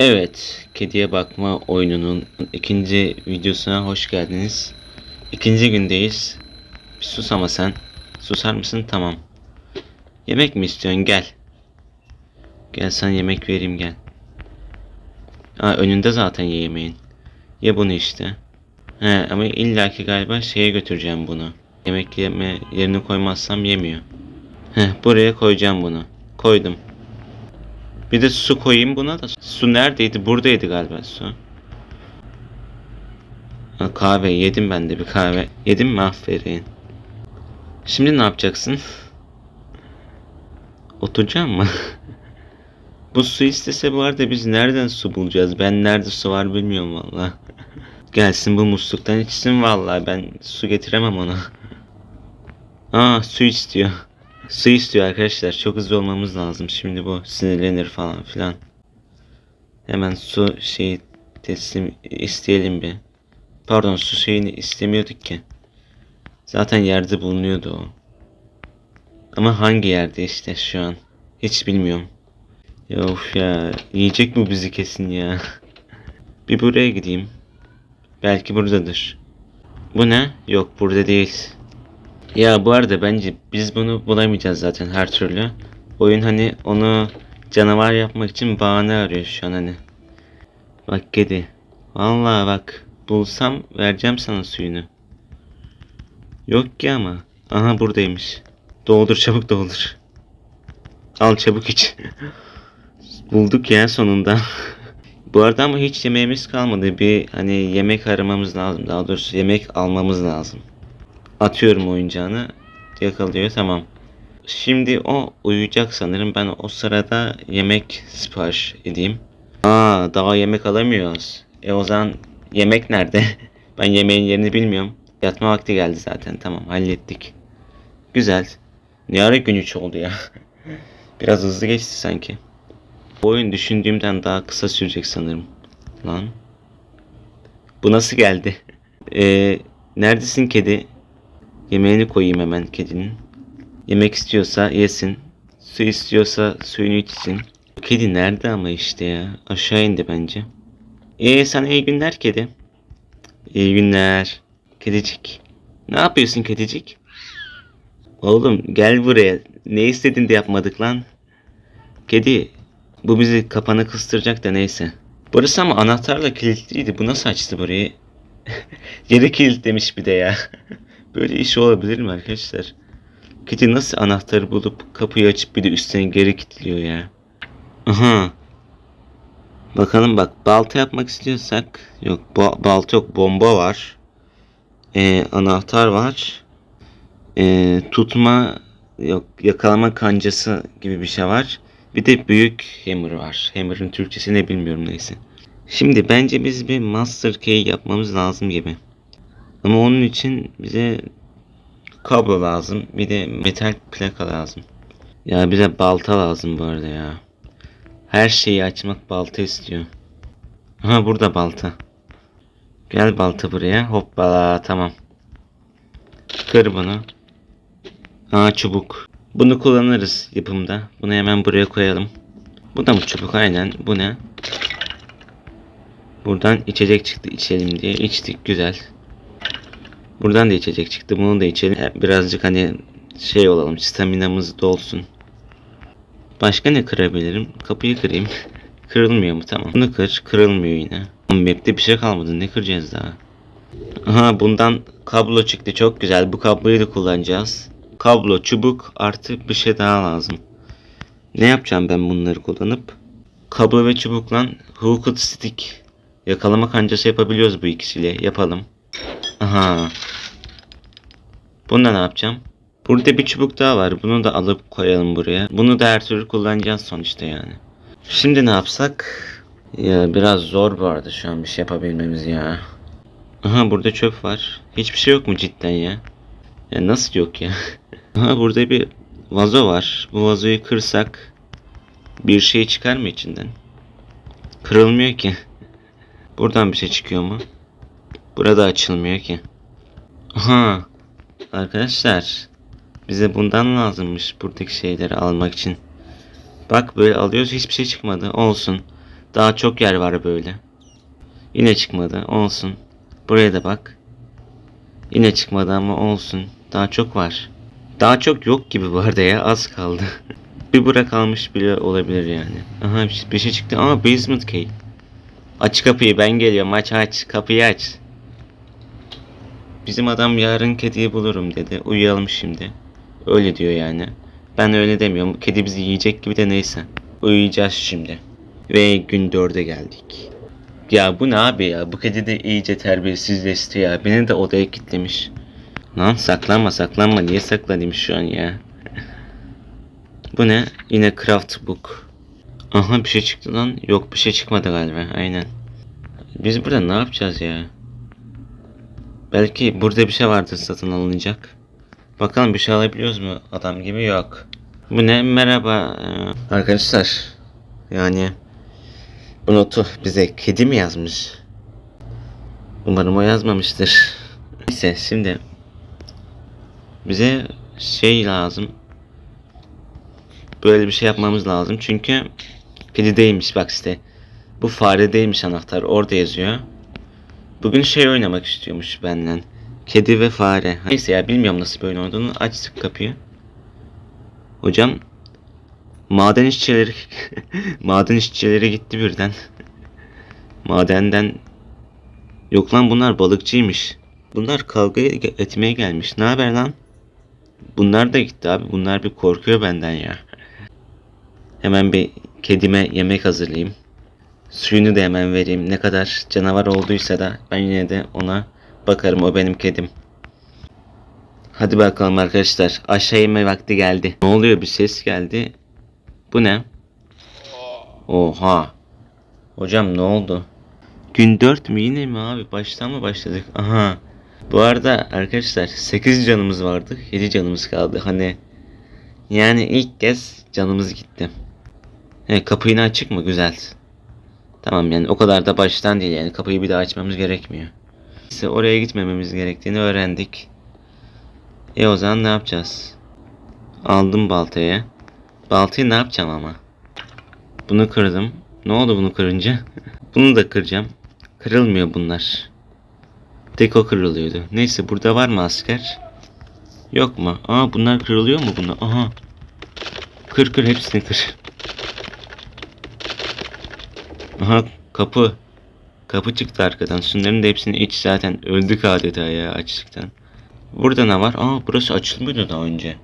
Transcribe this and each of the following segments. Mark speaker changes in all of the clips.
Speaker 1: Evet, kediye bakma oyununun ikinci videosuna hoş geldiniz. İkinci gündeyiz. Bir sus ama sen. Susar mısın? Tamam. Yemek mi istiyorsun? Gel. Gel sana yemek vereyim gel. Aa önünde zaten ye yemeğin. Ye bunu işte. He ama illaki galiba şeye götüreceğim bunu. Yemek yeme yerine koymazsam yemiyor. Heh buraya koyacağım bunu. Koydum. Bir de su koyayım buna da. Su neredeydi? Buradaydı galiba su. Ha, kahve yedim ben de bir kahve. Yedim mi? Aferin. Şimdi ne yapacaksın? Oturacağım mı? bu su istese bu arada biz nereden su bulacağız? Ben nerede su var bilmiyorum valla. Gelsin bu musluktan içsin vallahi ben su getiremem ona. Aa su istiyor. Su istiyor arkadaşlar. Çok hızlı olmamız lazım. Şimdi bu sinirlenir falan filan. Hemen su şeyi teslim isteyelim bir. Pardon su şeyini istemiyorduk ki. Zaten yerde bulunuyordu o. Ama hangi yerde işte şu an. Hiç bilmiyorum. Ya of ya. Yiyecek mi bizi kesin ya. bir buraya gideyim. Belki buradadır. Bu ne? Yok burada değil. Ya bu arada bence biz bunu bulamayacağız zaten her türlü. Oyun hani onu canavar yapmak için bahane arıyor şu an hani. Bak kedi. Vallahi bak bulsam vereceğim sana suyunu. Yok ki ama. Aha buradaymış. Doldur çabuk doldur. Al çabuk iç. Bulduk ya sonunda. Bu arada ama hiç yemeğimiz kalmadı. Bir hani yemek aramamız lazım. Daha doğrusu yemek almamız lazım. Atıyorum oyuncağını. Yakalıyor tamam. Şimdi o uyuyacak sanırım. Ben o sırada yemek sipariş edeyim. Aa daha yemek alamıyoruz. E o zaman yemek nerede? ben yemeğin yerini bilmiyorum. Yatma vakti geldi zaten. Tamam hallettik. Güzel. Ne ara gün 3 oldu ya. Biraz hızlı geçti sanki. Bu oyun düşündüğümden daha kısa sürecek sanırım. Lan. Bu nasıl geldi? Ee, neredesin kedi? Yemeğini koyayım hemen kedinin. Yemek istiyorsa yesin. Su istiyorsa suyunu içsin. Kedi nerede ama işte ya. Aşağı indi bence. Ee sana iyi günler kedi. İyi günler. Kedicik. Ne yapıyorsun kedicik? Oğlum gel buraya. Ne istedin de yapmadık lan. Kedi. Bu bizi kapana kıstıracak da neyse. Burası ama anahtarla kilitliydi. Bu nasıl açtı burayı? Yeri kilitlemiş bir de ya. Böyle iş olabilir mi arkadaşlar? Kedi nasıl anahtarı bulup kapıyı açıp bir de üstüne geri kilitliyor ya. Aha. Bakalım bak balta yapmak istiyorsak yok ba- balta yok bomba var. Ee, anahtar var. Ee, tutma yok yakalama kancası gibi bir şey var. Bir de büyük hammer var. Hammer'ın Türkçesi ne bilmiyorum neyse. Şimdi bence biz bir master key yapmamız lazım gibi. Ama onun için bize kablo lazım. Bir de metal plaka lazım. Ya bize balta lazım bu arada ya. Her şeyi açmak balta istiyor. Ha burada balta. Gel balta buraya. Hoppala tamam. Kır bunu. Aa çubuk. Bunu kullanırız yapımda. Bunu hemen buraya koyalım. Bu da mı çubuk? Aynen. Bu ne? Buradan içecek çıktı içelim diye. içtik güzel. Buradan da içecek çıktı. Bunu da içelim. Birazcık hani şey olalım. Staminamız dolsun. Başka ne kırabilirim? Kapıyı kırayım. Kırılmıyor mu? Tamam. Bunu kır. Kırılmıyor yine. Map'te bir şey kalmadı. Ne kıracağız daha? Aha bundan kablo çıktı. Çok güzel. Bu kabloyu da kullanacağız. Kablo, çubuk artı bir şey daha lazım. Ne yapacağım ben bunları kullanıp? Kablo ve çubukla hooked stick yakalama kancası yapabiliyoruz bu ikisiyle. Yapalım. Aha. Bunda ne yapacağım? Burada bir çubuk daha var. Bunu da alıp koyalım buraya. Bunu da her türlü kullanacağız sonuçta yani. Şimdi ne yapsak? Ya biraz zor bu arada şu an bir şey yapabilmemiz ya. Aha burada çöp var. Hiçbir şey yok mu cidden ya? Ya nasıl yok ya? Aha burada bir vazo var. Bu vazoyu kırsak bir şey çıkar mı içinden? Kırılmıyor ki. Buradan bir şey çıkıyor mu? Burada açılmıyor ki. Aha. Arkadaşlar. Bize bundan lazımmış buradaki şeyleri almak için. Bak böyle alıyoruz hiçbir şey çıkmadı. Olsun. Daha çok yer var böyle. Yine çıkmadı. Olsun. Buraya da bak. Yine çıkmadı ama olsun. Daha çok var. Daha çok yok gibi bu arada ya. Az kaldı. bir bura kalmış bile olabilir yani. Aha bir şey çıktı. Aa basement key. Aç kapıyı ben geliyorum. Aç aç. Kapıyı aç. Bizim adam yarın kediyi bulurum dedi. Uyuyalım şimdi. Öyle diyor yani. Ben öyle demiyorum. Kedi bizi yiyecek gibi de neyse. Uyuyacağız şimdi. Ve gün dörde geldik. Ya bu ne abi ya? Bu kedi de iyice terbiyesizleşti ya. Beni de odaya kilitlemiş. Lan saklanma saklanma. Niye saklanayım şu an ya? bu ne? Yine craft book. Aha bir şey çıktı lan. Yok bir şey çıkmadı galiba. Aynen. Biz burada ne yapacağız ya? Belki burada bir şey vardır satın alınacak. Bakalım bir şey alabiliyoruz mu? Adam gibi yok. Bu ne? Merhaba. Ee, Arkadaşlar. Yani bu notu bize kedi mi yazmış? Umarım o yazmamıştır. Neyse şimdi bize şey lazım. Böyle bir şey yapmamız lazım. Çünkü kedi değilmiş bak işte. Bu fare değilmiş anahtar. Orada yazıyor. Bugün şey oynamak istiyormuş benden. Kedi ve fare. Neyse ya bilmiyorum nasıl bir oyun olduğunu. Açtık kapıyı. Hocam maden işçileri maden işçileri gitti birden. Madenden yok lan bunlar balıkçıymış. Bunlar kavga etmeye gelmiş. Ne haber lan? Bunlar da gitti abi. Bunlar bir korkuyor benden ya. Hemen bir kedime yemek hazırlayayım. Suyunu da hemen vereyim. Ne kadar canavar olduysa da ben yine de ona bakarım. O benim kedim. Hadi bakalım arkadaşlar. Aşağı inme vakti geldi. Ne oluyor? Bir ses geldi. Bu ne? Oha. Hocam ne oldu? Gün 4 mü yine mi abi? Baştan mı başladık? Aha. Bu arada arkadaşlar 8 canımız vardı. 7 canımız kaldı. Hani yani ilk kez canımız gitti. He, kapı yine açık mı? Güzel. Tamam yani o kadar da baştan değil yani kapıyı bir daha açmamız gerekmiyor. Neyse oraya gitmememiz gerektiğini öğrendik. E o zaman ne yapacağız? Aldım baltayı. Baltayı ne yapacağım ama? Bunu kırdım. Ne oldu bunu kırınca? bunu da kıracağım. Kırılmıyor bunlar. Tek o kırılıyordu. Neyse burada var mı asker? Yok mu? Aa bunlar kırılıyor mu bunlar? Aha. Kır kır hepsini kır. Aha kapı. Kapı çıktı arkadan. Şunların da hepsini iç zaten. Öldük adeta ya açlıktan. Burada ne var? Aa burası açılmıyordu daha önce.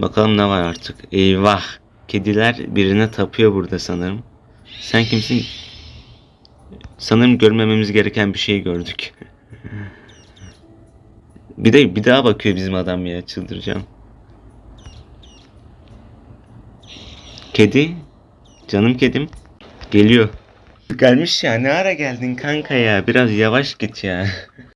Speaker 1: Bakalım ne var artık. Eyvah. Kediler birine tapıyor burada sanırım. Sen kimsin? Sanırım görmememiz gereken bir şey gördük. bir de bir daha bakıyor bizim adam ya çıldıracağım. Kedi. Canım kedim. Geliyor. Gelmiş ya ne ara geldin kanka ya biraz yavaş git ya.